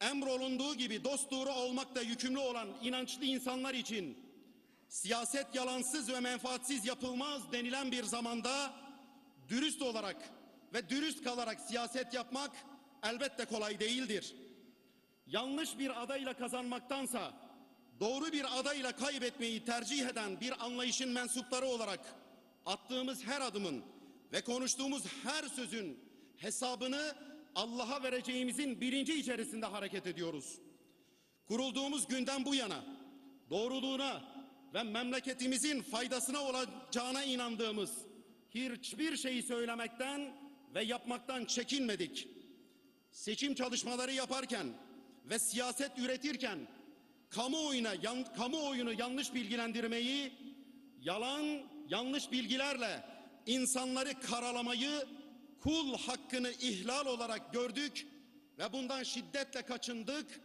emrolunduğu gibi dosturu olmakla yükümlü olan inançlı insanlar için siyaset yalansız ve menfaatsiz yapılmaz denilen bir zamanda dürüst olarak ve dürüst kalarak siyaset yapmak elbette kolay değildir. Yanlış bir adayla kazanmaktansa doğru bir adayla kaybetmeyi tercih eden bir anlayışın mensupları olarak attığımız her adımın ve konuştuğumuz her sözün hesabını Allah'a vereceğimizin bilinci içerisinde hareket ediyoruz. Kurulduğumuz günden bu yana doğruluğuna ve memleketimizin faydasına olacağına inandığımız hiçbir şeyi söylemekten ve yapmaktan çekinmedik. Seçim çalışmaları yaparken ve siyaset üretirken kamuoyuna yan, kamuoyunu yanlış bilgilendirmeyi, yalan, yanlış bilgilerle insanları karalamayı kul hakkını ihlal olarak gördük ve bundan şiddetle kaçındık